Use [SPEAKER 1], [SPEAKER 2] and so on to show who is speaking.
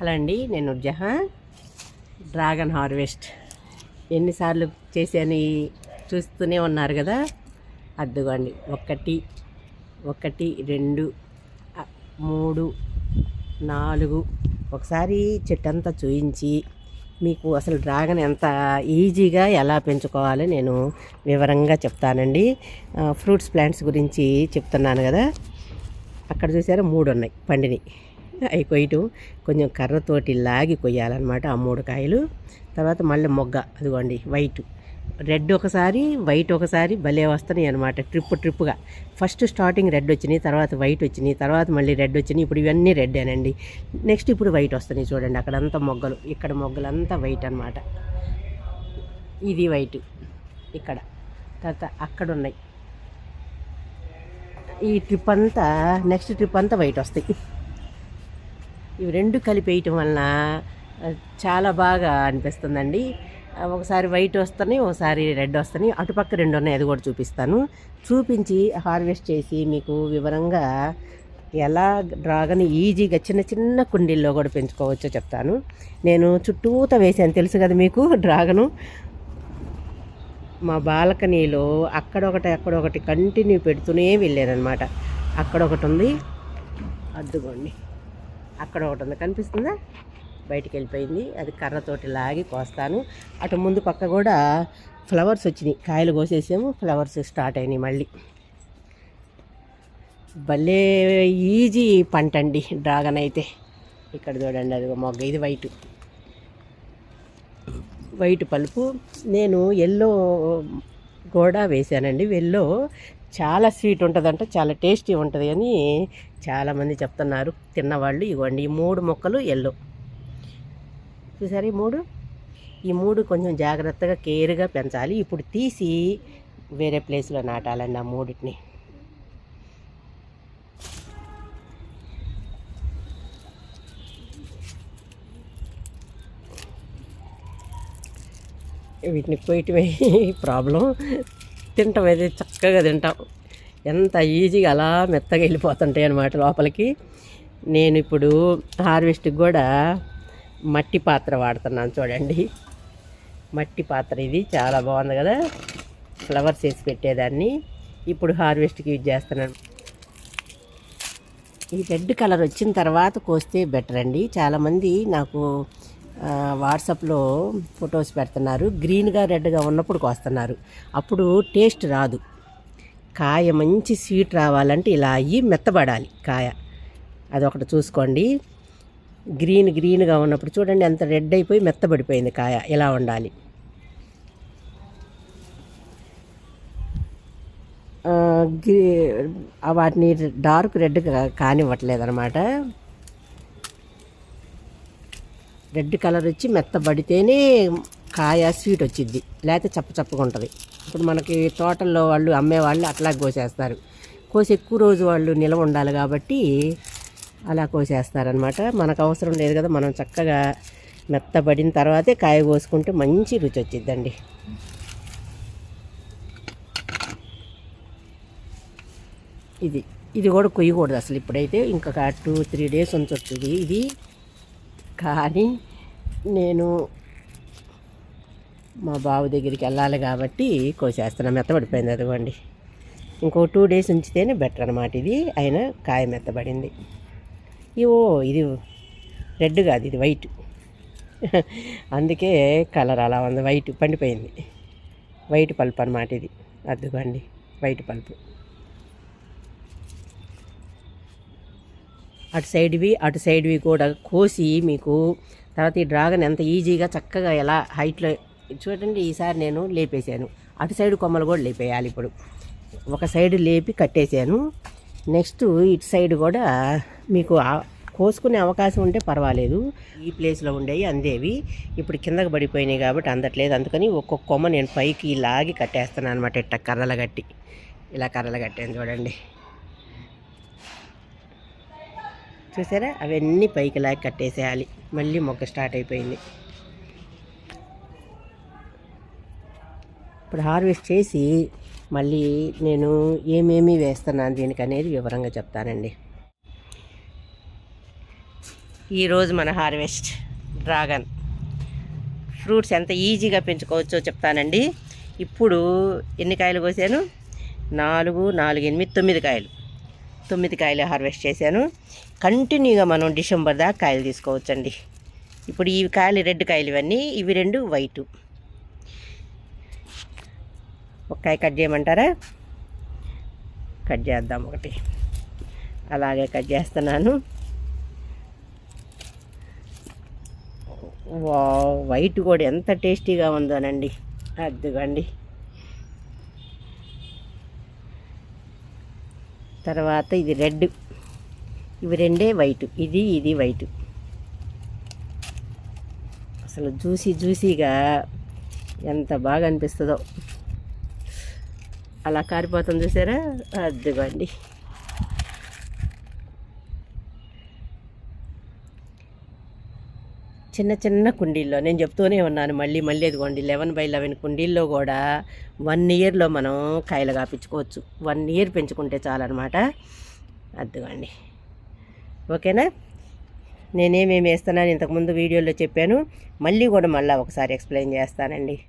[SPEAKER 1] Hello అండి నేను Jahan dragon harvest. ఎన్నిసార్లు చేశాను చూస్తూనే ఉన్నారు కదా? అద్దుకోండి. ఒకటి ఒకటి రెండు మూడు నాలుగు. ఒకసారి చెట్టంతా చూయించి మీకు అసలు డ్రాగన్ ఎంత ఈజీగా ఎలా పెంచుకోవాలో నేను వివరంగా చెప్తానండి. ఫ్రూట్స్ ప్లాంట్స్ గురించి చెప్తున్నాను కదా? అక్కడ చూసారా? మూడు ఉన్నాయి పండిని. అవి కొయ్యటం కొంచెం కర్రతోటి లాగి కొయ్యాలన్నమాట ఆ మూడు కాయలు. తర్వాత మళ్ళీ మొగ్గ అదిగోండి వైట్. రెడ్ ఒకసారి వైట్ ఒకసారి భలే వస్తున్నాయి అనమాట ట్రిప్ ట్రిప్గా ఫస్ట్ స్టార్టింగ్ రెడ్ వచ్చినాయి తర్వాత వైట్ వచ్చినాయి తర్వాత మళ్ళీ రెడ్ వచ్చినాయి. ఇప్పుడు ఇవన్నీ రెడ్డేనండి నెక్స్ట్ ఇప్పుడు వైట్ వస్తున్నాయి చూడండి అక్కడంతా మొగ్గలు ఇక్కడ మొగ్గలంతా వైట్ అనమాట ఇది వైట్ ఇక్కడ. తర్వాత అక్కడ ఉన్నాయి ఈ ట్రిప్ అంతా నెక్స్ట్ ట్రిప్ అంతా వైట్ వస్తాయి. ఇవి రెండు కలిపేయటం వలన చాలా బాగా అనిపిస్తుందండి. ఒకసారి వైట్ వస్తున్నాయి ఒకసారి రెడ్ వస్తున్నాయి అటుపక్క రెండు ఉన్నాయి అది కూడా చూపిస్తాను. చూపించి హార్వెస్ట్ చేసి మీకు వివరంగా ఎలా డ్రాగన్ ఈజీగా చిన్న చిన్న కుండీల్లో కూడా పెంచుకోవచ్చో చెప్తాను. నేను చుట్టూత వేసాను తెలుసు కదా మీకు డ్రాగను. మా బాల్కనీలో అక్కడొకటి అక్కడొకటి కంటిన్యూ పెడుతూనే వెళ్ళానమాట అక్కడ ఒకటి ఉంది. అద్దుకోండి. అక్కడ ఒకటి ఉంది కనిపిస్తుందా? బయటికి వెళ్ళిపోయింది. అది కర్రతోటి లాగి కోస్తాను. అటు ముందు పక్క కూడా ఫ్లవర్స్ వచ్చినాయి. కాయలు కోసేసాము. ఫ్లవర్స్ స్టార్ట్ అయినాయి మళ్ళీ. భలే ఈజీ పంట అండి. డ్రాగన్ అయితే. ఇక్కడ చూడండి అది మొగ్గ. ఇది వైట్. వైట్ పలుపు. నేను ఎల్లో కూడా వేశానండి. ఎల్లో చాలా స్వీట్ ఉంటుందంట చాలా టేస్టీ ఉంటుంది అని చాలామంది చెప్తున్నారు. తిన్నవాళ్ళు ఇవ్వండి. ఈ మూడు మొక్కలు ఎల్లో. చూసారు ఈ మూడు? ఈ మూడు కొంచెం జాగ్రత్తగా కేర్గా పెంచాలి. ఇప్పుడు తీసి వేరే ప్లేస్లో నాటాలండి ఆ మూడింటిని. వీటిని కొయ్యటమే ప్రాబ్లం. తింటాం అయితే చక్కగా తింటాం. ఎంత ఈజీగా అలా మెత్తగా వెళ్ళిపోతుంటాయి అన్నమాట లోపలికి. నేను ఇప్పుడు హార్వెస్ట్కి కూడా మట్టి పాత్ర వాడుతున్నాను చూడండి. మట్టి పాత్ర ఇది చాలా బాగుంది కదా. ఫ్లవర్స్ వేసి పెట్టేదాన్ని. ఇప్పుడు హార్వెస్ట్కి యూజ్ చేస్తున్నాను. ఈ రెడ్ కలర్ వచ్చిన తర్వాత కోస్తే బెటర్ అండి. చాలామంది నాకు వాట్సాప్లో ఫొటోస్ పెడుతున్నారు. గ్రీన్గా రెడ్గా ఉన్నప్పుడు కోస్తున్నారు. అప్పుడు టేస్ట్ రాదు. కాయ మంచి స్వీట్ రావాలంటే ఇలా అయ్యి మెత్తబడాలి కాయ. అదొకటి చూసుకోండి. గ్రీన్ గ్రీన్గా ఉన్నప్పుడు చూడండి అంత రెడ్ అయిపోయి మెత్తబడిపోయింది కాయ. ఇలా ఉండాలి. గ్రీ వాటిని డార్క్ రెడ్ కానివ్వట్లేదు అనమాట రెడ్ కలర్ వచ్చి మెత్తబడితేనే కాయ స్వీట్ వచ్చింది లేకపోతే చప్ప చప్పగా ఉంటుంది. ఇప్పుడు మనకి తోటల్లో వాళ్ళు అమ్మేవాళ్ళు అట్లా కోసేస్తారు. కోసి ఎక్కువ రోజు వాళ్ళు నిలవ ఉండాలి కాబట్టి అలా కోసేస్తారనమాట మనకు అవసరం లేదు కదా మనం చక్కగా మెత్తబడిన తర్వాతే కాయ కోసుకుంటే మంచి రుచి వచ్చిద్దండి. ఇది ఇది కూడా కొయ్యకూడదు అసలు ఇప్పుడైతే. ఇంకొక టూ త్రీ డేస్ ఉంచొచ్చు ఇది. ఇది కానీ నేను మా బావ దగ్గరికి వెళ్ళాలి కాబట్టి కోసేస్తున్నాను మెత్తబడిపోయింది అదిగోండి. ఇంకో టూ డేస్ ఉంచితేనే బెటర్ అనమాట ఇది. అయినా కాయ మెత్తబడింది. ఇవో ఇది రెడ్ కాదు ఇది వైట్ అందుకే కలర్ అలా ఉంది. వైట్ పండిపోయింది. వైట్ పల్ప్ అనమాట ఇది. అద్దుకోండి వైట్ పల్పు. అటు సైడ్వి అటు సైడ్వి కూడా కోసి మీకు తర్వాత ఈ డ్రాగన్ ఎంత ఈజీగా చక్కగా ఎలా హైట్లో చూడండి ఈసారి నేను లేపేశాను. అటు సైడ్ కొమ్మలు కూడా లేపేయాలి ఇప్పుడు. ఒక సైడ్ లేపి కట్టేశాను. నెక్స్ట్ ఇటు సైడ్ కూడా మీకు కోసుకునే అవకాశం ఉంటే పర్వాలేదు. ఈ ప్లేస్లో ఉండేవి అందేవి. ఇప్పుడు కిందకి పడిపోయినాయి కాబట్టి అందట్లేదు. అందుకని ఒక్కొక్క కొమ్మ నేను పైకి లాగి కట్టేస్తాను అనమాట. ఇట్ట కర్రలు కట్టి. ఇలా కర్రలు కట్టాను చూడండి. చూసారా? అవన్నీ పైకి లాగి కట్టేసేయాలి. మళ్ళీ మొక్క స్టార్ట్ అయిపోయింది. ఇప్పుడు హార్వెస్ట్ చేసి మళ్ళీ నేను ఏమేమి వేస్తున్నాను దీనికి అనేది వివరంగా చెప్తానండి. ఈరోజు మన హార్వెస్ట్ డ్రాగన్. ఫ్రూట్స్ ఎంత ఈజీగా పెంచుకోవచ్చో చెప్తానండి. ఇప్పుడు ఎన్ని కాయలు కోసాను? నాలుగు నాలుగు ఎనిమిది తొమ్మిది కాయలు. తొమ్మిది కాయలు హార్వెస్ట్ చేశాను. కంటిన్యూగా మనం డిసెంబర్ దాకా కాయలు తీసుకోవచ్చండి. ఇప్పుడు ఈ కాయలు రెడ్ కాయలు ఇవన్నీ ఇవి రెండు వైటు. ఒక కాయ కట్ చేయమంటారా? కట్ చేద్దాం ఒకటి. అలాగే కట్ చేస్తున్నాను. వా వైట్ కూడా ఎంత టేస్టీగా ఉందోనండి. అద్దుగండి తర్వాత ఇది రెడ్. ఇవి రెండే వైట్. ఇది ఇది వైట్. అసలు జ్యూసీ జ్యూసీగా ఎంత బాగా అనిపిస్తుందో. అలా కారిపోతుంది చూసారా? అద్దుగండి చిన్న చిన్న కుండీల్లో నేను చెప్తూనే ఉన్నాను మళ్ళీ మళ్ళీ అదిగోండి లెవెన్ బై లెవెన్ కుండీల్లో కూడా వన్ ఇయర్లో మనం కాయలు కాపించుకోవచ్చు. వన్ ఇయర్ పెంచుకుంటే చాలన్నమాట. అదిగోండి. ఓకేనా? నేనేమేమి వేస్తున్నాను ఇంతకుముందు వీడియోలో చెప్పాను. మళ్ళీ కూడా మళ్ళీ ఒకసారి ఎక్స్ప్లెయిన్ చేస్తానండి.